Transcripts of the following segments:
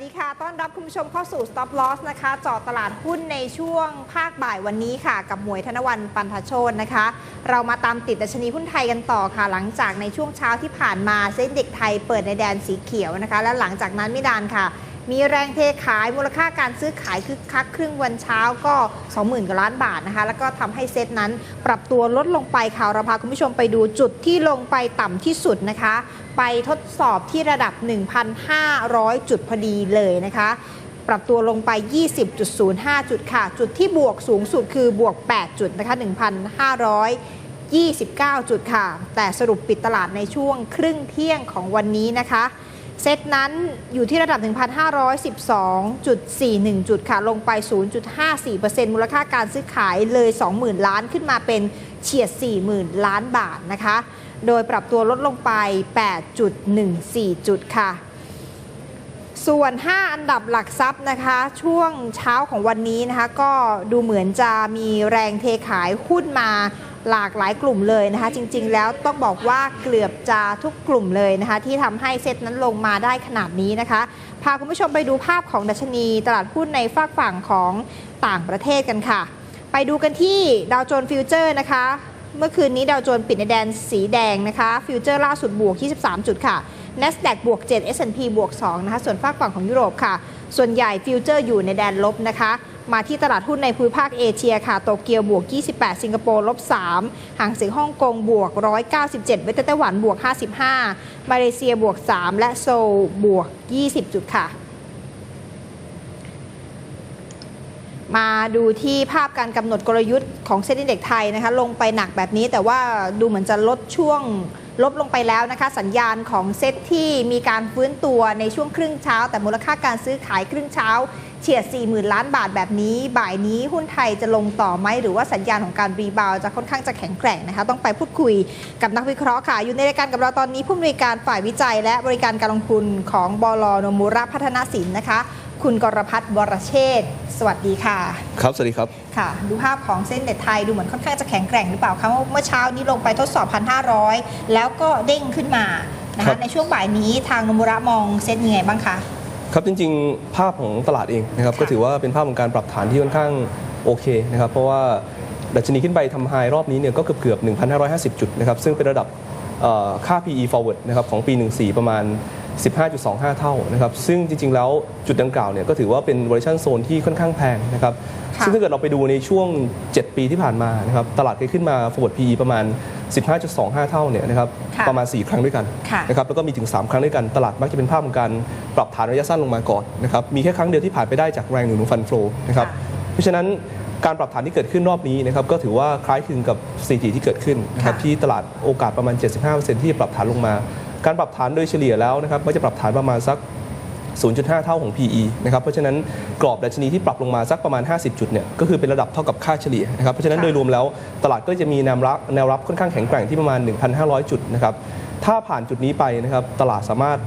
สวัสดีค่ะ ต้อนรับคุณผู้ชมเข้าสู่ Stop Loss นะคะเจาะตลาดหุ้นในช่วงภาคบ่ายวันนี้ค่ะ กับหมวยธนวันปันทโชนนะคะ เรามาตามติดดัชนีหุ้นไทยกันต่อค่ะ หลังจากในช่วงเช้าที่ผ่านมาเซ็นเด็กไทยเปิดในแดนสีเขียวนะคะ และหลังจากนั้นไม่นานค่ะ มีแรงเทขายมูลค่าการซื้อขายคึกคักครึ่งวันเช้าก็ 20,000กว่าล้านบาทนะคะ แล้วก็ทำให้เซตนั้นปรับตัวลดลงไปค่ะเราพาคุณผู้ชมไปดูจุดที่ลงไปต่ำที่สุดนะคะ ไปทดสอบที่ระดับ 1,500 จุดพอดีเลยนะคะปรับตัวลงไป 20.05 จุดค่ะ จุดที่บวกสูงสุดคือบวก 8 จุดนะคะ 1,529 จุดค่ะ แต่สรุปปิดตลาดในช่วงครึ่งเที่ยงของวันนี้นะคะ เซตนั้นอยู่ที่ระดับ 1,512.41 จุดค่ะ ลงไป 0.54%มูลค่าการซื้อขายเลย 20,000 ล้านขึ้นมาเป็นเฉียด 40,000 ล้านบาทนะคะ โดยปรับตัวลดลงไป 8.14 จุดค่ะ ส่วน 5 อันดับหลักทรัพย์นะคะ ช่วงเช้าของวันนี้นะคะ ก็ดูเหมือนจะมีแรงเทขายหุ้นมา หลากหลายกลุ่มเลยนะคะ จริงๆ แล้วต้องบอกว่าเกือบจะทุกกลุ่มเลยนะคะ ที่ทำให้เซตนั้นลงมาได้ขนาดนี้นะคะ พาคุณผู้ชมไปดูภาพของดัชนีตลาดหุ้นในฝากฝั่งของต่างประเทศกันค่ะ ไปดูกันที่ดาวโจนส์ฟิวเจอร์นะคะ เมื่อคืนนี้ดาวโจนส์ปิดในแดนสีแดงนะคะฟิวเจอร์ล่าสุดบวก 23 จุดค่ะ NASDAQ บวก 7 S&P บวก 2 นะคะ ส่วนฝากฝั่งของยุโรปค่ะ ส่วนใหญ่ฟิวเจอร์อยู่ในแดนลบนะคะ มาที่ตลาดหุ้นในภูมิภาคเอเชียค่ะ โตเกียวบวก 28 สิงคโปร์ลบ 3ห่างเสียงฮ่องกงบวก 197 เวทไต้หวันบวก 55 มาเลเซียบวก 3 และโซลบวก 20 จุดค่ะมาดูที่ภาพการกำหนดกลยุทธ์ของเซ็นดิเด็กไทยนะคะลงไปหนักแบบนี้ แต่ว่าดูเหมือนจะลดช่วงลบลงไปแล้วนะคะ สัญญาณของเซ็ตที่มีการฟื้นตัวในช่วงครึ่งเช้า แต่มูลค่าการซื้อขายครึ่งเช้า เฉียด 40,000 ล้านบาทแบบนี้ บ่ายนี้หุ้นไทยจะลงต่อไหม หรือว่าสัญญาณของการรีบาวด์จะค่อนข้างจะแข็งแกร่งนะคะ ต้องไปพูดคุยกับนักวิเคราะห์ค่ะ อยู่ในรายการกับเราตอนนี้ผู้อำนวยการฝ่ายวิจัย และบริการการลงทุนของบลโนมูระพัฒนาสินนะคะ คุณกรพัฒน์วรเชษฐ์สวัสดีค่ะ ครับ สวัสดีครับ ค่ะ ดูภาพของเส้นเด็ดไทยดูเหมือนค่อนข้างจะแข็งแกร่งหรือเปล่าคะเมื่อเช้านี้ลงไปทดสอบ 1,500 แล้วก็เด้งขึ้นมานะครัคะบในช่วงบ่ายนี้ทางนมุระมองเซ็ตยังไงบ้างคะ ครับจริงๆ ภาพของตลาดเองนะครับค่ะก็ถือว่าเป็นภาพของการปรับฐานที่ค่อนข้างโอเคนะครับเพราะว่าดัชนีขึ้นไปทำไฮรอบนี้เนี่ยก็เกือบเกือบๆ1,550 จุดนะครับซึ่งเป็นระดับเอ่อค่า PE forward นะครับของปี 14 ประมาณ 15.25 เท่านะครับซึ่งจริงๆ แล้วจุดดังกล่าวเนี่ยก็ถือว่าเป็น valuation zone ที่ค่อนข้างแพงนะครับค่ะซึ่งถ้าเกิดเราไปดูในช่วง 7 ปีที่ผ่านมานะครับตลาดเคยขึ้นมา forward PE ประมาณ 15.25 เท่าเนี่ยนะครับค่ะประมาณ 4 ครั้งด้วยกันค่ะนะครับแล้วก็มีถึง 3 ครั้งด้วยกัน ตลาดมักจะเป็นภาพของการปรับฐานระยะสั้นลงมาก่อนนะครับมีแค่ครั้งเดียวที่ผ่านไปได้จากแรงหนุนของฟันโฟนะครับค่ะ เพราะฉะนั้นการปรับฐานที่เกิดขึ้นรอบนี้นะครับก็ถือว่าคล้ายคลึงกับสถิติที่เกิดขึ้นนะครับค่ะที่ตลาดโอกาสประมาณ 75%ที่จะปรับฐานลงมา การปรับฐานโดยเฉลี่ยแล้วนะครับก็จะปรับฐานประมาณสัก 0.5 เท่าของ PE นะครับเพราะฉะนั้นกรอบดัชนีที่ปรับลงมาสักประมาณ 50 จุดเนี่ยก็คือเป็นระดับเท่ากับค่าเฉลี่ยนะครับเพราะฉะนั้นโดยรวมแล้วตลาดก็จะมีแนวรับแนวรับค่อนข้างแข็งแกร่งที่ประมาณ 1,500 จุดนะครับถ้าผ่านจุดนี้ไปนะครับตลาดสามารถ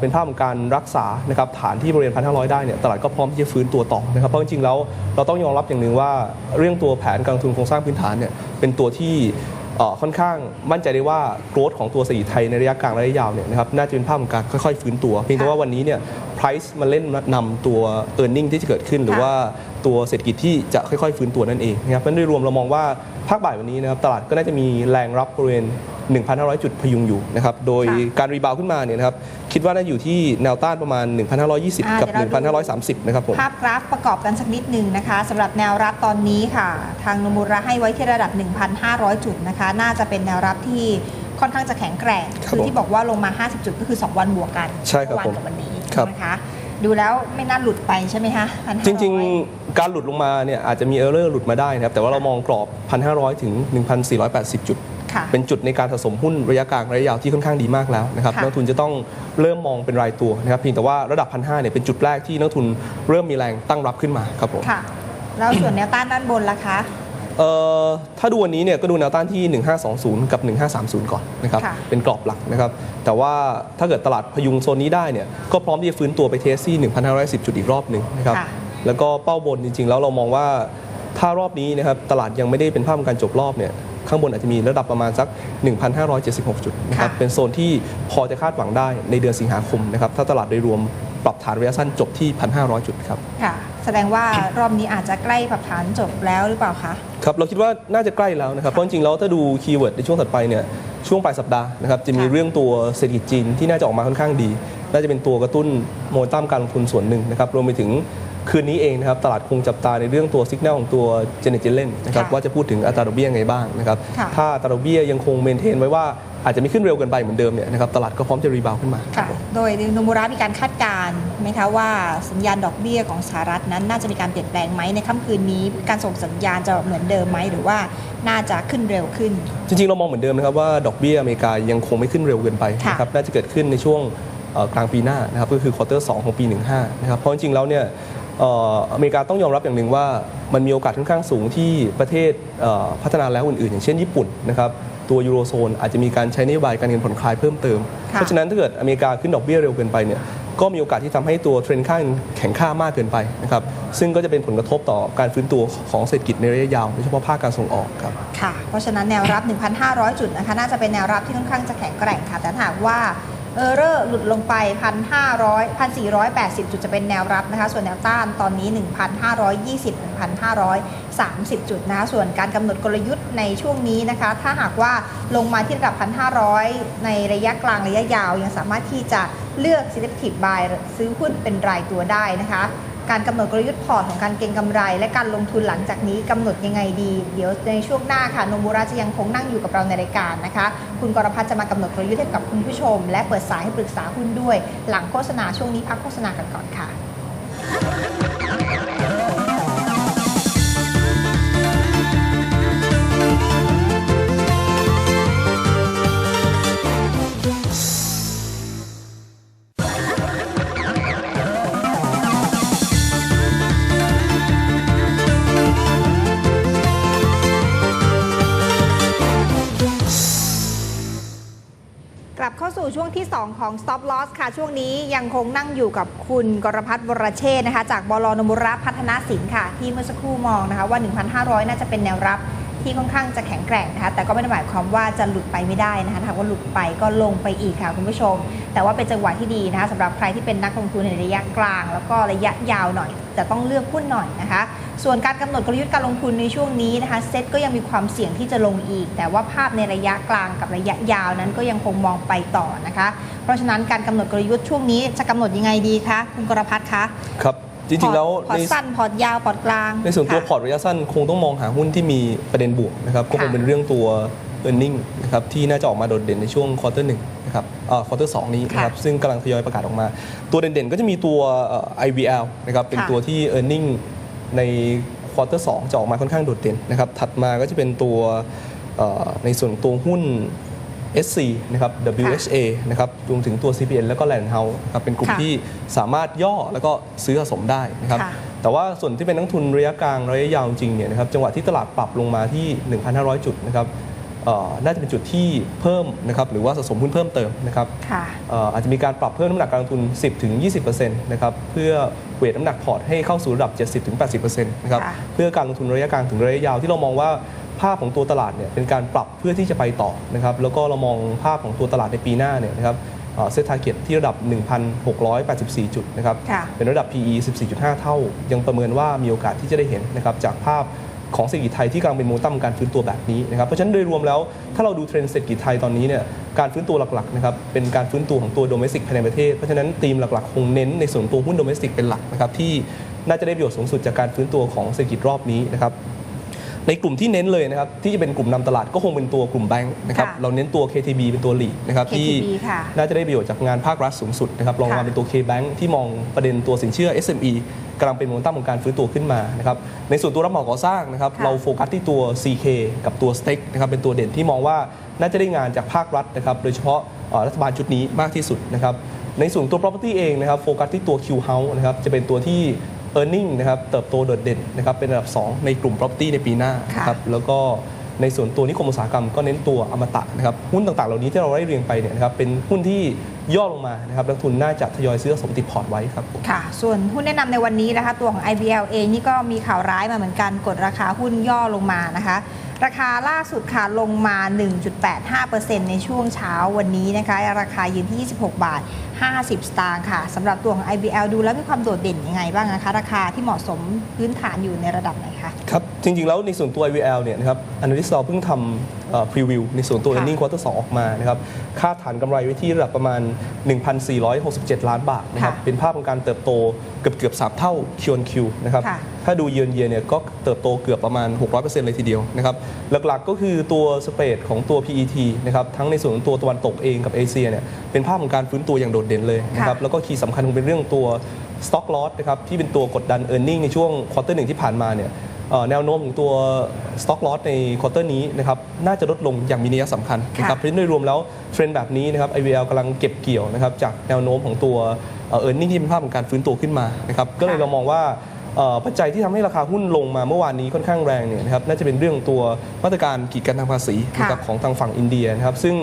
เป็นภาพของการรักษานะครับฐานที่บริเวณ1,500ได้เนี่ยตลาดก็พร้อมที่จะฟื้นตัวต่อนะครับเพราะจริงๆแล้วเราต้องยอมรับอย่างหนึ่งว่าเรื่องตัวแผนการลงทุนโครงสร้างพื้นฐานเนี่ยเป็นตัวที่ ค่อนข้างมั่นใจได้ว่าโกรธของตัวเศรษฐกิจไทยในระยะกลางและระยะยาวเนี่ยนะครับน่าจะเป็นภาพของการค่อยๆ ฟื้นตัว เพียงแต่ว่าวันนี้เนี่ย price มันเล่นนำตัว e a r n i n g ที่จะเกิดขึ้น หรือค่ะว่าตัวเศรษฐกิจที่จะค่อยๆ ฟื้นตัวนั่นเองนะครับเพราะฉะนั้นโดยรวมเรามองว่าภาคบ่ายวันนี้นะครับตลาดก็น่าจะมีแรงรับบริเวณ 1,500 จุดพยุงอยู่นะครับ โดยค่ะการรีบาวด์ขึ้นมาเนี่ยนะครับ คิดว่าน่าอยู่ที่แนวต้านประมาณ 1,520 กับอ่าเดี๋ยวเราดู1,530 นะครับผม ภาพกราฟประกอบกันสักนิดหนึ่งนะคะสำหรับแนวรับตอนนี้ค่ะ ทางนมุระให้ไว้ที่ระดับ 1,500 จุดนะคะ น่าจะเป็นแนวรับที่ค่อนข้างจะแข็งแกร่งครับคือที่บอกว่าลงมา 50 จุดก็คือ 2 วันบวกกันใช่ครับเมื่อวานผมกับวันนี้ครับนะคะดูแล้วไม่น่าหลุดไปใช่ไหมคะ1,500จริง ๆ การหลุดลงมาเนี่ยอาจจะมีเออร์เลอร์หลุดมาได้นะครับ แต่ว่าเรามองกรอบ 1,500 ถึง 1,480 จุดค่ะ เป็นจุดในการสะสมหุ้นระยะกลางระยะยาวที่ค่อนข้างดีมากแล้วนะครับค่ะนักลงทุนจะต้องเริ่มมองเป็นรายตัวนะครับเพียงแต่ว่าระดับ1,500เนี่ยเป็นจุดแรกที่นักลงทุนเริ่มมีแรงตั้งรับขึ้นมาครับผมค่ะแล้วส่วนแนวต้านด้านบนล่ะคะเอ่อถ้าดูวันนี้เนี่ยก็ดูแนวต้านที่ 1520 กับ 1530 ก่อนนะครับค่ะเป็นกรอบหลักนะครับแต่ว่าถ้าเกิดตลาดพยุงโซนนี้ได้เนี่ยก็พร้อมที่จะฟื้นตัวไปเทสที่1,510 จุดอีกรอบหนึ่งนะครับค่ะแล้วก็เป้าบนจริง ๆ แล้วเรามองว่าถ้ารอบนี้นะครับตลาดยังไม่ได้เป็นภาพของการจบรอบเนี่ย ข้างบนอาจจะมีระดับประมาณสัก 1,576 จุดนะครับค่ะเป็นโซนที่พอจะคาดหวังได้ในเดือนสิงหาคมนะครับถ้าตลาดโดยรวมปรับฐานระยะสั้นจบที่ 1,500 จุดครับค่ะแสดงว่ารอบนี้อาจจะใกล้ปรับฐานจบแล้วหรือเปล่าคะครับเราคิดว่าน่าจะใกล้แล้วนะครับเพราะจริงๆแล้วถ้าดูคีย์เวิร์ดในช่วงถัดไปเนี่ยช่วงปลายสัปดาห์นะครับจะมีค่ะเรื่องตัวเศรษฐกิจจีนที่น่าจะออกมาค่อนข้างดี น่าจะเป็นตัวกระตุ้นโมเมนตัมการลงทุนส่วนหนึ่งนะครับรวมไปถึง คืนนี้เองนะครับตลาดคงจับตาในเรื่องตัวสัญญาณของตัวเจเนเจเลนนะครับค่ะว่าจะพูดถึงอัตราดอกเบี้ยไงบ้างนะครับค่ะ ถ้าอัตราดอกเบี้ยยังคงเมนเทนไว้ว่าอาจจะไม่ขึ้นเร็วเกินไปเหมือนเดิมเนี่ยนะครับตลาดก็พร้อมจะรีบาวขึ้นมาครับค่ะ ผม โดยโนมูระมีการคาดการณ์ไหมคะว่าสัญญาณดอกเบี้ยของสหรัฐนั้น น่าจะมีการเปลี่ยนแปลงไหมในค่ำคืนนี้ การส่งสัญญาณจะเหมือนเดิมไหมหรือว่าน่าจะขึ้นเร็วขึ้น จริงๆ เรามองเหมือนเดิมนะครับว่าดอกเบี้ยอเมริกายังคงไม่ขึ้นเร็วเกินไปค่ะนะครับน่าจะเกิดขึ้นในช่วงเอ่อกลางปีหน้านะครับก็คือควอเตอร์สของปี 15นะครับเพราะจริงๆแล้วเนี่ย เอ่ออเมริกาต้องยอมรับอย่างหนึ่งว่ามันมีโอกาสค่อนข้างสูงที่ประเทศเอ่อพัฒนาแล้วอื่นๆ อย่างเช่นญี่ปุ่นนะครับตัวยูโรโซนอาจจะมีการใช้นโยบายการเงินผ่อนคลายเพิ่มเติม ค่ะ เพราะฉะนั้นถ้าเกิดอเมริกาขึ้นดอกเบี้ยเร็วเกินไปเนี่ยก็มีโอกาสที่ทำให้ตัวเทรนด์ค่าเงินแข็งค่ามากเกินไปนะครับซึ่งก็จะเป็นผลกระทบต่อการฟื้นตัวของเศรษฐกิจในระยะยาวโดยเฉพาะภาคการส่งออกครับ ค่ะ เพราะฉะนั้นแนวรับ 1,500 จุดนะคะ น่าจะเป็นแนวรับที่ค่อนข้างจะแข็งแกร่งค่ะ แต่ถ้าหากว่า เออเรอร์หลุดลงไป 1,500 1,480 จุดจะเป็นแนวรับนะคะ ส่วนแนวต้านตอนนี้ 1,520 1,530 จุดนะคะ ส่วนการกำหนดกลยุทธ์ในช่วงนี้นะคะ ถ้าหากว่าลงมาที่ระดับ 1,500 ในระยะกลางระยะยาว ยังสามารถที่จะเลือก selective buy ซื้อหุ้นเป็นรายตัวได้นะคะ การกำหนดกลยุทธ์พอร์ตของการเก็งกำไร และการลงทุนหลังจากนี้กำหนดยังไงดี เดี๋ยวในช่วงหน้าค่ะนมูระจะยังคงนั่งอยู่กับเราในรายการนะคะ คุณกรพัฒน์จะมากำหนดกลยุทธ์ให้กับคุณผู้ชม และเปิดสายให้ปรึกษาหุ้นด้วย หลังโฆษณาช่วงนี้พักโฆษณากันก่อนค่ะ 2 ของ Stop Loss ค่ะ ช่วงนี้ยังคงนั่งอยู่กับคุณกรพัฒน์วรเชษนะคะ จากบลนมุระพัฒนาสินค่ะ ที่เมื่อสักครู่มองนะคะว่า 1,500 น่าจะเป็นแนวรับ ที่ค่อนข้างจะแข็งแกร่งนะคะแต่ก็ไม่ได้หมายความว่าจะหลุดไปไม่ได้นะคะถ้าหากว่าหลุดไปก็ลงไปอีกค่ะคุณผู้ชม แต่ว่าเป็นจังหวะที่ดีนะคะสำหรับใครที่เป็นนักลงทุนในระยะกลาง แล้วก็ระยะยาวหน่อยจะต้องเลือกหุ้นหน่อยนะคะ ส่วนการกำหนดกลยุทธ์การลงทุนในช่วงนี้นะคะเซ็ตก็ยังมีความเสี่ยงที่จะลงอีก แต่ว่าภาพในระยะกลางกับระยะยาวนั้นก็ยังคงมองไปต่อนะคะ เพราะฉะนั้นการกำหนดกลยุทธ์ช่วงนี้จะกำหนดยังไงดีคะคุณกรพัฒน์คะครับ จริงๆแล้วพอร์ตใน สั้นพอร์ตยาวพอร์ตกลางในส่วนตัวค่ะพอร์ตระยะสั้นคงต้องมองหาหุ้นที่มีประเด็นบวกนะครับก็คงค่ะ เป็นเรื่องตัว e a r n i n g นะครับที่น่าจะออกมาโดดเด่นในช่วงควอเตอร์หนึ่งนะครับควอเตอร์สองนี้นะครับซึ่งกำลังทยอยประกาศออกมา ตัวเด่นๆก็จะมีตัวเอ่อ IVL นะครับเป็นค่ะ ตัวที่ e a r n i n g ในควอเตอร์สองจะออกมาค่อนข้างโดดเด่นนะครับถัดมาก็จะเป็นตัวเอ่อในส่วนตัวหุ้น SC นะครับ WHA นะครับรวมถึงตัว CPN แล้วก็ Land House นะครับเป็นกลุ่มค่ะที่สามารถย่อแล้วก็ซื้อสะสมได้นะครับค่ะแต่ว่าส่วนที่เป็นนักทุนระยะกลางระยะยาวจริงๆเนี่ยนะครับจังหวะที่ตลาดปรับลงมาที่ 1,500 จุดนะครับเอ่อน่าจะเป็นจุดที่เพิ่มนะครับหรือว่าสะสมหุ้นเพิ่มเติมนะครับ ค่ะ เอ่ออาจจะมีการปรับเพิ่มน้ำหนักการลงทุน 10-20%นะครับเพื่อเวทน้ำหนักพอร์ตให้เข้าสู่ระดับ 70-80%นะครับค่ะ เพื่อการลงทุนระยะกลางถึงระยะยาวที่เรามองว่า ภาพของตัวตลาดเนี่ยเป็นการปรับเพื่อที่จะไปต่อนะครับแล้วก็เรามองภาพของตัวตลาดในปีหน้าเนี่ยนะครับเซตทาร์เก็ตที่ระดับ 1,684 จุดนะครับค่ะเป็นระดับ PE 14.5 เท่า ยังประเมินว่ามีโอกาสที่จะได้เห็นนะครับจากภาพของเศรษฐกิจไทยที่กำลังเป็นโมเมนตัมการฟื้นตัวแบบนี้นะครับเพราะฉะนั้นโดยรวมแล้วถ้าเราดูเทรนด์เศรษฐกิจไทยตอนนี้เนี่ยการฟื้นตัวหลักๆนะครับเป็นการฟื้นตัวของตัวโดเมสติกภายในประเทศ เพราะฉะนั้นธีมหลักๆ คงเน้นในส่วนตัวหุ้นโดเมสติกเป็นหลักนะครับที่น่าจะได้ประโยชน์สูงสุดจากการฟื้นตัวของเศรษฐกิจรอบนี้นะครับ ในกลุ่มที่เน้นเลยนะครับที่จะเป็นกลุ่มนำตลาดก็คงเป็นตัวกลุ่มแบงค์นะครับค่ะเราเน้นตัว KTB เป็นตัวหลีดนะครับที่ KTB ค่ะ น่าจะได้ประโยชน์จากงานภาครัฐสูงสุดนะครับรองลงมาค่ะเป็นตัว K-Bank ที่มองประเด็นตัวสินเชื่อ SME กำลังเป็นโมเมนตัมของการฟื้นตัวขึ้นมานะครับในส่วนตัวรับเหมาก่อสร้างนะครับค่ะเราโฟกัสที่ตัว CK กับตัว s t e กนะครับเป็นตัวเด่นที่มองว่าน่าจะได้งานจากภาครัฐนะครับโดยเฉพาะเอ่อรัฐบาลชุดนี้มากที่สุดนะครับในส่วนตัว property เองนะครับโฟกัสที่ตัว Q House นะครับจะเป็นตัวที่ e a r n i n g นะครับเติบโตโดดเด่นนะครับเป็นอันดับ 2 ในกลุ่ม property ในปีหน้าค่ะนะครับแล้วก็ในส่วนตัวนิคมอุตสาหกรรมก็เน้นตัวอมตะนะครับหุ้นต่างๆ เหล่านี้ที่เราได้เรียงไปเนี่ยนะครับเป็นหุ้นที่ย่อลงมานะครับนักทุนน่าจะทยอยซื้อสมติดพอร์ตไว้ครับค่ะ ส่วนหุ้นแนะนำในวันนี้นะคะตัวของ IBL เองนี่ก็มีข่าวร้ายมาเหมือนกันกดราคาหุ้นย่อลงมานะคะ ราคาล่าสุดค่ะลงมา 1.85%ในช่วงเช้าวันนี้นะคะ ราคายืนที่ 26 บาท 50 สตางค์ค่ะสำหรับตัวของ IBL ดูแล้วมีความโดดเด่นยังไงบ้างนะคะราคาที่เหมาะสมพื้นฐานอยู่ในระดับไหนคะครับ จริง ๆ แล้วในส่วนตัว IVL เนี่ยนะครับ Analyst เราเพิ่งทำพรีวิวในส่วนตัวค่ะ earning quarter 2ออกมานะครับคาดฐานกำไรไว้ที่ระดับประมาณ 1,467 ล้านบาทนะครับค่ะเป็นภาพของการเติบโตเกือบเกือบ3เท่า Q on Q นะครับค่ะถ้าดูเยือนเยียเนี่ยก็เติบโตเกือบประมาณ 600%เลยทีเดียวนะครับหลักๆก็คือตัวสเปรดของตัว PET นะครับทั้งในส่วนของตัวตะวันตกเองกับเอเชียเนี่ยเป็นภาพของการฟื้นตัวอย่างโดดเด่นเลยนะครับค่ะแล้วก็คีย์สำคัญคงเป็นเรื่องตัว stock loss นะครับที่เป็นตัวกดดัน e a r n i n g ในช่วงควอเตอร์หนึ่งที่ผ่านมาเนี่ยเอ่อแนวโน้มของตัว stock loss ในควอเตอร์นี้นะครับน่าจะลดลงอย่างมีนัยสำคัญนะครับเพราะฉะนั้นโดยรวมแล้วเทรนด์แบบนี้นะครับ IVL กำลังเก็บเกี่ยวนะครับจากแนวโน้มของตัวเอ่อ e a r n i n g ที่เป็นภาพของการฟื้นตัวขึ้นมานะครับก็เลยเรามองว่าเอ่อ ปัจจัยที่ทำให้ราคาหุ้นลงมาเมื่อวานนี้ค่อนข้างแรงเนี่ยนะครับน่าจะเป็นเรื่องตัวมาตรการกีดกันทางภาษีค่ะนะครับของทางฝั่งอินเดียนะครับซึ่ง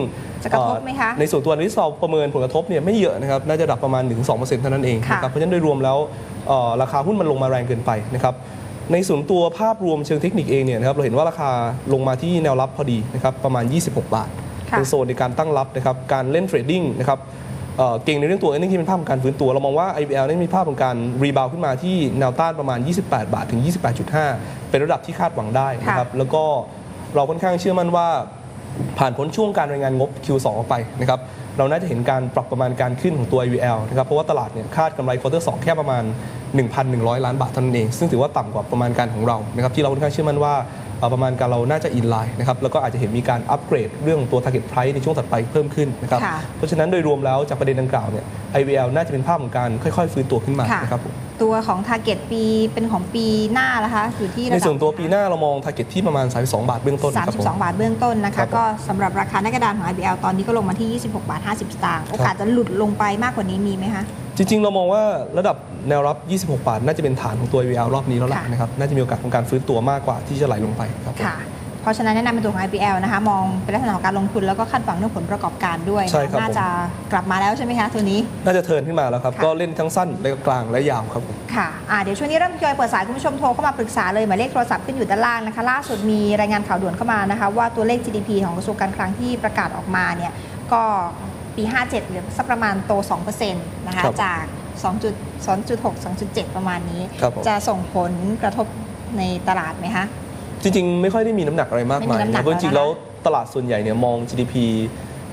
จะกระทบไหมคะเอ่อในส่วนตัวที่เราประเมินผลกระทบเนี่ยไม่เยอะนะครับน่าจะระดับประมาณ 1-2%เท่านั้นเองค่ะนะครับเพราะฉะนั้นโดยรวมแล้วเอ่อราคาหุ้นมันลงมาแรงเกินไปนะครับในส่วนตัวภาพรวมเชิงเทคนิคเองเนี่ยนะครับเราเห็นว่าราคาลงมาที่แนวรับพอดีนะครับประมาณ 26 บาทค่ะเป็นโซนในการตั้งรับนะครับการเล่นเทรดดิ้งนะครับ เอ่อเก่งในเรื่องตัว earning ที่เป็นภาพของการฟื้นตัว เรามองว่า IBL นี่มีภาพของการรีบาวขึ้นมาที่แนวต้านประมาณ 28 บาทถึง 28.5 เป็นระดับที่คาดหวังได้นะครับแล้วก็เราค่อนข้างเชื่อมั่นว่าผ่านพ้นช่วงการรายงานงบ Q2 ออกไปนะครับเราน่าจะเห็นการปรับประมาณการขึ้นของตัว IVL นะครับเพราะว่าตลาดเนี่ยคาดกำไรควอเตอร์สแค่ประมาณ 1,100 ล้านบาทเท่านั้นเอง ซึ่งถือว่าต่ำกว่าประมาณการของเรานะครับที่เราค่อนข้างเชื่อมั่นว่าเอ่อ ประมาณการเราน่าจะอินไลน์นะครับแล้วก็อาจจะเห็นมีการอัปเกรดเรื่องของตัว target price ในช่วงถัดไปเพิ่มขึ้นนะครับค่ะเพราะฉะนั้นโดยรวมแล้วจากประเด็นดังกล่าวเนี่ย IVL น่าจะเป็นภาพของการค่อยๆ ฟื้นตัวขึ้นมาค่ะนะครับผมตัวของ Target ปีเป็นของปีหน้านะคะอยู่ที่ระดัในบส่วนตัวปีหน้าเรามอง target ที่ประมาณ 32 บาทเบื้องต้นครับผม32 บาทเบื้องต้นนะครัคะบผมก็สำหรับราคาหน้ากระดานของ IBL ตอนนี้ก็ลงมาที่ 26 บาท 50 สตางค์โอกาสจะหลุดลงไปมากกว่านี้มีไหมคะจริงๆ เรามองว่าระดับ แนวรับ 26 บาท น่าจะเป็นฐานของตัว IVL รอบนี้แล้วล่ะค่ะ นะครับ น่าจะมีโอกาสของการฟื้นตัวมากกว่าที่จะไหลลงไปครับผม ค่ะ เพราะฉะนั้นแนะนำเป็นตัวของ IPL นะคะ มองเป็นลักษณะของการลงทุนแล้วก็คาดหวังเรื่องผลประกอบการด้วยใช่ครับ น่าผมจะกลับมาแล้วใช่ไหมคะตัวนี้ น่าจะเทิร์นขึ้นมาแล้วครับ ค่ะ ก็เล่นทั้งสั้นและกลางและยาวครับผม ค่ะอ่าเดี๋ยวช่วงนี้เริ่มทยอยเปิดสายคุณผู้ชมโทรเข้ามาปรึกษาเลยหมายเลขโทรศัพท์ขึ้นอยู่ด้านล่างนะคะ ล่าสุดมีรายงานข่าวด่วนเข้ามานะคะ ว่าตัวเลข GDP ของกระทรวงการคลังที่ประกาศออกมาเนี่ยก็ปี 57เหลือสักประมาณโต 2%นะคะครับจาก 2.2.6 2.7 ประมาณนี้ ครับผม จะส่งผลกระทบในตลาดไหมคะ จริงๆ ไม่ค่อยได้มีน้ำหนักอะไรมากมายไม่มีน้ำหนันะกเพราะจริงๆแล้แล้ววตลาดส่วนใหญ่เนี่ยมอง GDP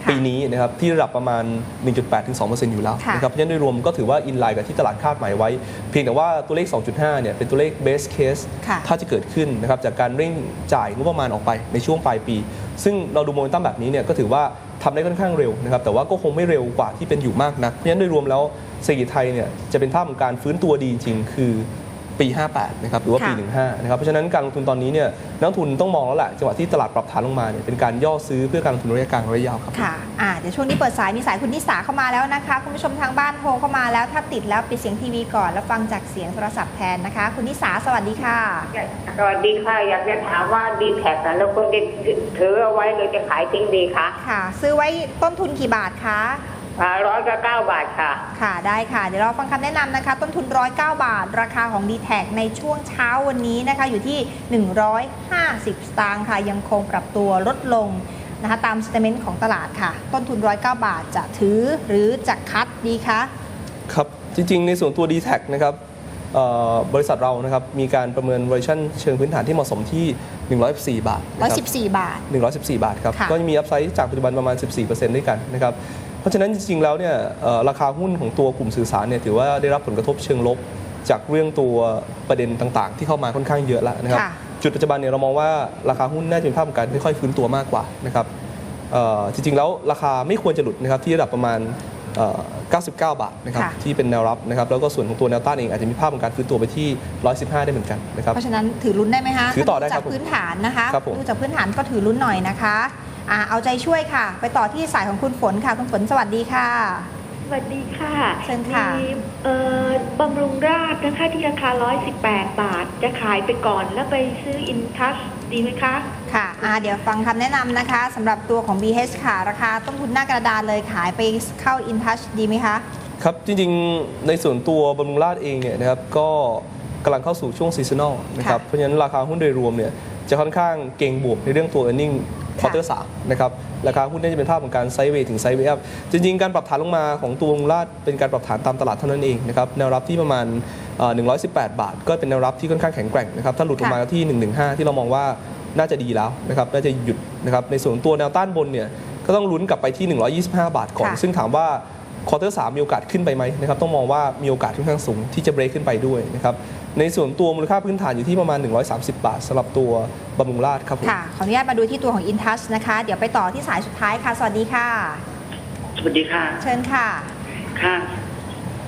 ค่ะปีนี้นะครับที่ระดับประมาณ 1.8ถึง2%อยู่แล้วค่ะนะครับเพราะฉะนั้นโดยรวมก็ถือว่าอินไลน์กับที่ตลาดคาดหมายไว้ เพียงแต่ว่าตัวเลข 2.5 เนี่ยเป็นตัวเลข base case ค่ะถ้าจะเกิดขึ้นนะครับจากการเร่งจ่ายงบประมาณออกไปในช่วงปลายปี ซึ่งเราดูโมเมนตัมแบบนี้เนี่ยก็ถือว่าทำได้ค่อนข้างเร็วนะครับแต่ว่าก็คงไม่เร็วกว่าที่เป็นอยู่มากนักเพราะฉะนั้นโดยรวมแล้ว เศรษฐกิจไทยเนี่ยจะเป็นภาพของการฟื้นตัวดีจริงๆคือปี 58 นะครับ หรือว่าปีค่ะ15 นะครับ เพราะฉะนั้นการลงทุนตอนนี้เนี่ยนักลงทุนต้องมองแล้วแหละจังหวะที่ตลาดปรับฐานลงมาเนี่ยเป็นการย่อซื้อเพื่อการลงทุนระยะกลางระยะยาวครับ ค่ะอ่าเดี๋ยวช่วงนี้เปิดสาย มีสายคุณนิสาเข้ามาแล้วนะคะ คุณผู้ชมทางบ้านโทรเข้ามาแล้ว ถ้าติดแล้วปิดเสียงทีวีก่อน แล้วฟังจากเสียงโทรศัพท์แทนนะคะ คุณนิสาสวัสดีค่ะ สวัสดีค่ะ อยากจะถามว่าดีแท็กแล้วคนที่ถือเอาไว้เลยจะขายทิ้งดีคะค่ะ ซื้อไว้ต้นทุนกี่บาทคะ ร้อยกับเก้าบาทค่ะ ค่ะได้ค่ะ เดี๋ยวเราฟังคำแนะนำนะคะ ต้นทุน 109 บาท ราคาของ d t แทในช่วงเช้าวันนี้นะคะอยู่ที่ 150 สตางค์ค่ะ ยังคงปรับตัวลดลงนะคะตามสเตเมนต์ของตลาดค่ะ ต้นทุน 109 บาทจะถือหรือจะคัดดีคะ ครับ จริงๆ ในส่วนตัว d t แทนะครับเอ่อบริษัทเรานะครับมีการประเมิน valuation เชิงพื้นฐานที่เหมาะสมที่ 114 บาทนะครับ114 บาท 114 บาทครับค่ะก็จะมีอัพไซด์จากปัจจุบันประมาณ 14%ด้วยกันนะครับ เพราะฉะนั้นจริงๆแล้วเนี่ยเอ่อราคาหุ้นของตัวกลุ่มสื่อสารเนี่ยถือว่าได้รับผลกระทบเชิงลบจากเรื่องตัวประเด็นต่างๆ ที่เข้ามาค่อนข้างเยอะแล้วนะครับค่ะจุดปัจจุบันเนี่ยเรามองว่าราคาหุ้นน่าจะเป็นภาพของการค่อยๆฟื้นตัวมากกว่านะครับเอ่อจริงๆแล้วราคาไม่ควรจะหลุดนะครับที่ระดับประมาณเอ่อ99 บาทนะครับค่ะที่เป็นแนวรับนะครับแล้วก็ส่วนของตัวแนวต้านเองอาจจะมีภาพของการฟื้นตัวไปที่ 115 ได้เหมือนกันนะครับเพราะฉะนั้นถือลุ้นได้ไหมคะถือต่อได้ดูครัจาบกพื้นฐานนะคะครับผมดูจากพื้นฐานก็ถือลุ้นหน่อยนะคะ อ่าเอาใจช่วยค่ะ ไปต่อที่สายของคุณฝนค่ะ คุณฝนสวัสดีค่ะ สวัสดีค่ะเชิญค่ะ มีเอ่อบำรุงราษฎร์นะคะที่ราคา 118 บาท จะขายไปก่อนแล้วไปซื้ออินทัชดีไหมคะ ค่ะอ่าเดี๋ยวฟังคำแนะนำนะคะสำหรับตัวของ BH ค่ะ ราคาต้นทุนหน้ากระดานเลยขายไปเข้า InTouch ดีไหมคะ ครับจริงๆในส่วนตัวบำรุงราษฎร์เองเนี่ยนะครับก็กำลังเข้าสู่ช่วงซีซันอลนะครับค่ะ เพราะฉะนั้นราคาหุ้นโดยรวมเนี่ยจะค่อนข้างเก่งบวกในเรื่องตัว e a r n i n g ควอเตอร์สามนะครับราคาหุ้นน่าจะเป็นภาพของการไซด์เวย์ถึงไซด์เวย์อัพจริงๆ การปรับฐานลงมาของตัวบำรุงราชเป็นการปรับฐานตามตลาดเท่านั้นเองนะครับแนวรับที่ประมาณเอ่อ118 บาท ก็เป็นแนวรับที่ค่อนข้างแข็งแกร่งนะครับถ้าหลุดลงมาที่ 115 ที่เรามองว่าน่าจะดีแล้วนะครับน่าจะหยุดนะครับในส่วนตัวแนวต้านบนเนี่ยก็ต้องลุ้นกลับไปที่ 125 บาทก่อนค่ะซึ่งถามว่า ควอเตอร์สมีโอกาสขึ้นไปไหมนะครับต้องมองว่ามีโอกาสค่อนข้างสูงที่จะเบรกขึ้นไปด้วยนะครับในส่วนตัวมูลค่าพื้นฐานอยู่ที่ประมาณ 130 บาทสำหรับตัวบำรุงราชครับผมค่ะ ขออนุญาตมาดูที่ตัวของ InTouch นะคะ เดี๋ยวไปต่อที่สายสุดท้ายค่ะ สวัสดีค่ะ สวัสดีค่ะ เชิญค่ะ ค่ะ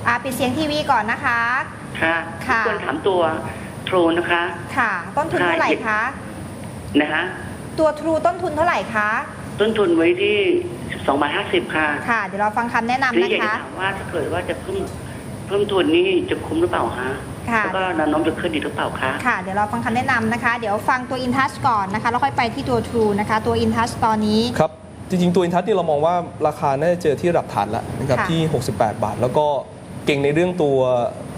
อ่าปิดเสียงทีวีก่อนนะคะ ค่ะค่ะควรถามตัวทรูนะคะ ค่ะ ต้นทุนเท่าไหร่คะ นะคะ ตัว True ต้นทุนเท่าไหร่คะ ต้นทุนไว้ที่ 12บาท50ค่ะค่ะ เดี๋ยวเราฟังคำแนะนำทีนะอยากจะคะ ถามว่าถ้าเกิดว่าจะเพิ่มเพิ่มทุนนี่จะคุ้มหรือเปล่าคะค่ะ แล้วก็แนวโน้มจะขึ้นอีกหรือเปล่าคะค่ะ เดี๋ยวเราฟังคำแนะนำนะคะ เดี๋ยวฟังตัว InTouch ก่อนนะคะ แล้วค่อยไปที่ตัว True นะคะ ตัว InTouch ตอนนี้ ครับ จริง ๆ ตัวอินทัชเนี่ยเรามองว่าราคาน่าจะเจอที่ระดับฐานแล้วนะครับค่ะที่ 68 บาท แล้วก็ เก่งในเรื่องตัว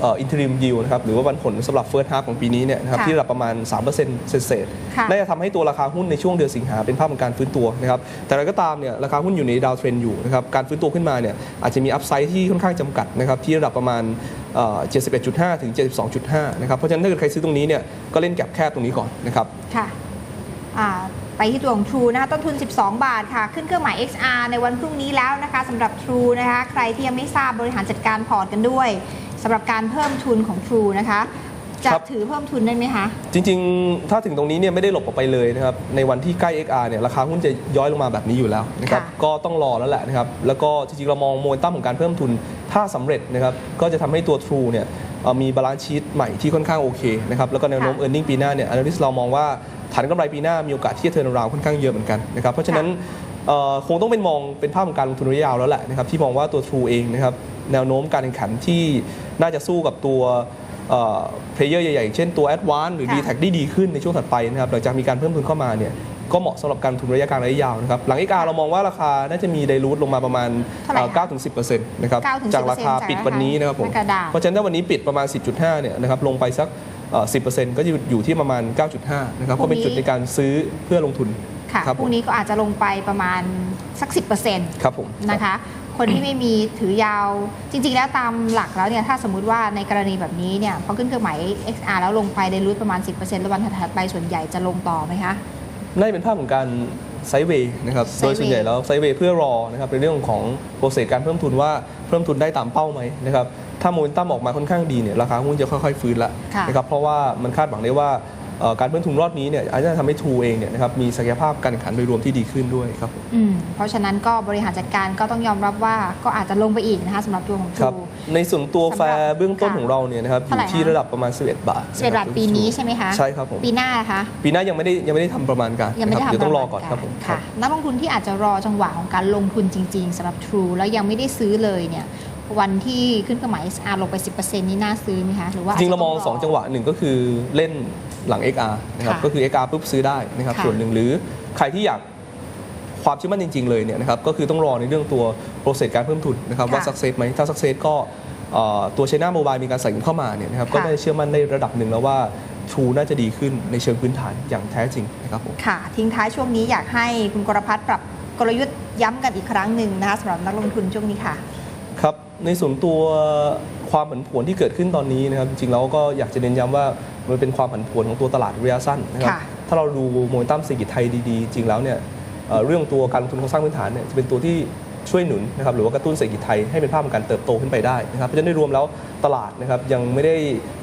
อินเทอริมยิวนะครับหรือว่าวันผลสำหรับเฟิร์สฮาร์ของปีนี้เนี่ยนะครับค่ะที่ระดับประมาณ 3%เศษค่ะๆน่าจะทำให้ตัวราคาหุ้นในช่วงเดือนสิงหาเป็นภาพของการฟื้นตัวนะครับแต่อะไรก็ตามเนี่ยราคาหุ้นอยู่ในดาวเทรนอยู่นะครับการฟื้นตัวขึ้นมาเนี่ยอาจจะมีอัพไซด์ที่ค่อนข้างจำกัดนะครับที่ระดับประมาณเอ่อ71.5 ถึง 72.5 นะครับเพราะฉะนั้นถ้าเกิดใครซื้อตรงนี้เนี่ยก็เล่นแก็บแคบตรงนี้ก่อนนะครับ ค่ะอ่า ไปที่ตัวของ True นะคะต้นทุน 12 บาทค่ะ ขึ้นเครื่องหมาย XR ในวันพรุ่งนี้แล้วนะคะสำหรับ True นะคะใครที่ยังไม่ทราบบริหารจัดการพอร์ตกันด้วยสำหรับการเพิ่มทุนของ True นะคะจะครับถือเพิ่มทุนได้ไหมคะ จริงๆ ถ้าถึงตรงนี้เนี่ยไม่ได้หลบออกไปเลยนะครับ ในวันที่ใกล้ XR เนี่ยราคาหุ้นจะย้อยลงมาแบบนี้อยู่แล้วนะครับค่ะก็ต้องรอแล้วแหละนะครับ แล้วก็จริงๆ เรามองโมเมนตัมของการเพิ่มทุน ถ้าสำเร็จนะครับ ก็จะทำให้ตัว True เนี่ยเอ่อ มีบาลานซ์ชีตใหม่ที่ค่อนข้างโอเคนะครับแล้วก็แนวโน้มค่ะ e a r n i n g ปีหน้าเนี่ย analyst เรามองว่าฐานกำไรปีหน้ามีโอกาสที่จะเทิร์นราวค่อนข้างเยอะเหมือนกันนะครับเพราะฉะนั้นเอ่อคงต้องเป็นมองเป็นภาพของการลงทุนระยะยาวแล้วแหละนะครับที่มองว่าตัว True เองนะครับแนวโน้มการแข่งขันที่น่าจะสู้กับตัวเพลเยอร์ใหญ่ๆอย่างเช่นตัว Advance หรือค่ะ d t แทได้ดีขึ้นในช่วงถัดไปนะครับหลังจากมีการเพิ่มทุนเข้ามาเนี่ย ก็เหมาะสำหรับการลงทุนระยะกลางระยะยาวนะครับหลัง XR เรามองว่าราคาน่าจะมีไดรูทลงมาประมาณ เท่าไหร่คะ9ถึง10%นะครับ9ถึง10%จากราคาปิดวันนี้นะครับผมจากราคา เพราะฉะนั้นถ้าวันนี้ปิดประมาณ 10.5เนี่ยนะครับลงไปสักเอ่อ10%ก็จะอยู่ที่ประมาณ 9.5นะครับพรุ่ก็งนี้เป็นจุดในการซื้อเพื่อลงทุนค่ะครับพผรุ่มงนี้ก็อาจจะลงไปประมาณสัก 10%ครับผมนะคะ คนที่ไม่มีถือยาวจริง ๆ แล้วตามหลักแล้วเนี่ยถ้าสมมุติว่าในกรณีแบบนี้เนี่ยพอขึ้นเครื่องหมาย XR แล้วลงไปได้รูทประมาณ 10%แล้ววันถัดๆไปส่วนใหญ่จะลงต่อไหมคะ น่าจะเป็นภาพของการไซด์เวย์นะครับไซโดด์ยเวย์ส่วนใหญ่แล้วไซด์เวย์เพื่อรอนะครับในเรื่องของโปรเซสการเพิ่มทุนว่าเพิ่มทุนได้ตามเป้าไหมนะครับถ้าโมเมนตัมออกมาค่อนข้างดีเนี่ยราคาหุ้นจะค่อยๆ ฟื้นละค่ะนะครับเพราะว่ามันคาดหวังได้ว่าเอ่อ การเพิ่มทุนรอบนี้เนี่ยอาจจะทำให้ทูเองเนี่ยนะครับมีศักยภาพการแข่งขันโดยรวมที่ดีขึ้นด้วยครับอืมเพราะฉะนั้นก็บริหารจัดการก็ต้องยอมรับว่าก็อาจจะลงไปอีกนะคะสำหรับตัวของครับ True ในส่วนตัวแฟสำหรัร์บเบื้องต้นค่ะของเราเนี่ยนะครับอเท่าไหร่ยู่ที่คะระดับประมาณ 11 บาท11บาทปีนี้ใช่ไหมคะใช่ครับผมปีหน้านะคะปีหน้ายังไม่ได้ยังไม่ได้ทำประมาณการยังไม่ได้นะครับทำเดี๋ยวต้องรอปะมาณก่อนครับผมค่ะนักลงทุนที่อาจจะรอจังหวะของการลงทุนจริง ๆสำหรับ True แล้วยังไม่ได้ซื้อเลยเนี่ยวันที่ขึ้นเครื่องหมาย SR ลงไป 10%นี่น่าซื้อไหมคะหรือว่าจริงๆเรามองจจะต้2จังหวะหนึ่งก็คือเล่น หลัง XR นะครับค่ะก็คือ XR ปุ๊บซื้อได้นะครับค่ะ ส่วนหนึ่งหรือใครที่อยากความเชื่อมั่นจริง ๆ เลยเนี่ยนะครับก็คือต้องรอในเรื่องตัวโปรเซสการเพิ่มทุนนะครับว่าค่ะสักเซสไหมถ้าสักเซสก็เอ่อตัว China Mobile มีการใส่เงินเข้ามาเนี่ยนะครับก็ค่ะ ได้เชื่อมั่นในระดับหนึ่งแล้วว่า True น่าจะดีขึ้นในเชิงพื้นฐานอย่างแท้จริงนะครับผม ค่ะ ทิ้งท้ายช่วงนี้อยากให้คุณกรพัฒน์ปรับกลยุทธ์ย้ำกันอีกครั้งหนึ่งนะคะสำหรับนักลงทุนช่วงนี้ค่ะ ครับในส่วนตัวความผันผวนที่เกิดขึ้นตอนนี้นะครับจริงๆแล้วก็อยากจะเน้นย้ำว่า มันเป็นความผันผวนของตัวตลาดระยะสั้นนะครับค่ะถ้าเราดูโมเมนตัมเศรษฐกิจไทยดีๆ จริงแล้วเนี่ยเอ่อเรื่องตัวการลงทุนโครงสร้างพื้นฐานเนี่ยจะเป็นตัวที่ช่วยหนุนนะครับหรือว่ากระตุ้นเศรษฐกิจไทยให้เป็นภาพของการเติบโตขึ้นไปได้นะครับเพราะฉะนั้นโดยรวมแล้วตลาดนะครับยังไม่ได้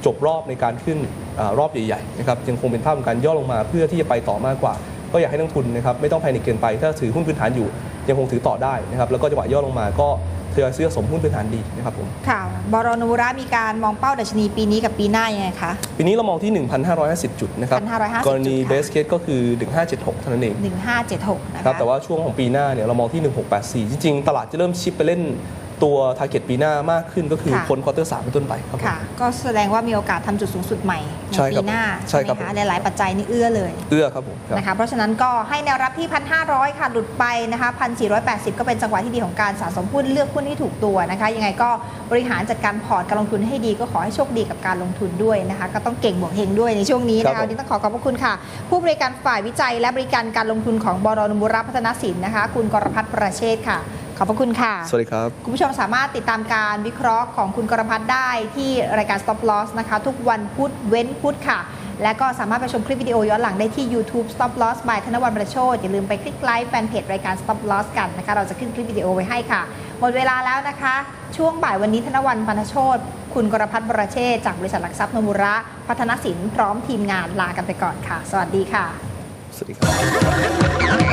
จบรอบในการขึ้นอารอบใหญ่ๆนะครับยังคงเป็นภาพของการย่อลงมาเพื่อที่จะไปต่อมากกว่า ก็อยากให้นักลงทุนนะครับไม่ต้องภายในเกินไป ถ้าถือหุ้นพื้นฐานอยู่ ยังคงถือต่อได้นะครับแล้วก็จังหวะย่อลงมาก็ ทยอยซื้อสะสมหุ้นพื้นฐานดีนะครับผมค่ะบรนวุระมีการมองเป้าดัชนีปีนี้กับปีหน้ายังไงคะ ปีนี้เรามองที่ 1,550 จุดนะครับ1,550กรณีจุดค่ะเบสเคสก็คือ 1576เท่านั้นเอง1576นะครัคะบแต่ว่าช่วงของปีหน้าเนี่ยเรามองที่ 1684 จริงๆ ตลาดจะเริ่มชิปไปเล่น ตัว t a r g e t ปีหน้ามากขึ้นก็คือค่ะ พ้นควอเตอร์สามเป็นต้นไปครับผม ค่ะ ก็แสดงว่ามีโอกาสทำจุดสูงสุดใหม่ในใช่ครัปีบหน้าใช่ครับ ไหมคะหลายๆปัจจัยนี่เอื้อเลยเอื้อครับผมครับ นะคะเพราะฉะนั้นก็ให้แนวรับที่ 1,500 ค่ะหลุดไปนะคะ1,480 ก็เป็นจังหวะที่ดีของการสะสมหุ้นเลือกหุ้นที่ถูกตัวนะคะยังไงก็บริหารจัดการพอร์ตการลงทุนให้ดีก็ขอให้โชคดีกับการลงทุนด้วยนะคะก็ต้องเก่งบวกเฮงด้วยในช่วงนี้นะครัคะบผม วันนี้ต้องขอขอบพระคุณค่ะ ผู้บริการฝ่ายวิจัยและบริการการลงทุนของบรนบุรพัฒนสินนะคะ คุณกรพัฒน์ประเชษฐ์ค่ะ ขอบพระคุณค่ะ สวัสดีครับ คุณผู้ชมสามารถติดตามการวิเคราะห์ของคุณกรพัฒน์ได้ที่รายการ Stop Loss นะคะ ทุกวันพุธเว้นพุธค่ะ และก็สามารถไปชมคลิปวิดีโอย้อนหลังได้ที่ YouTube Stop Loss by ธนวัลประโชดอย่าลืมไปคลิกไลค์แฟนเพจรายการ Stop Loss กันนะคะ เราจะขึ้นคลิปวิดีโอไว้ให้ค่ะ หมดเวลาแล้วนะคะ ช่วงบ่ายวันนี้ธนวัลปันโชตคุณกรพัฒน์ประเชษจากบริษัทหลักทรัพย์นมุระ พัฒนสินพร้อมทีมงานลากันไปก่อนค่ะ สวัสดีค่ะ สวัสดีครับ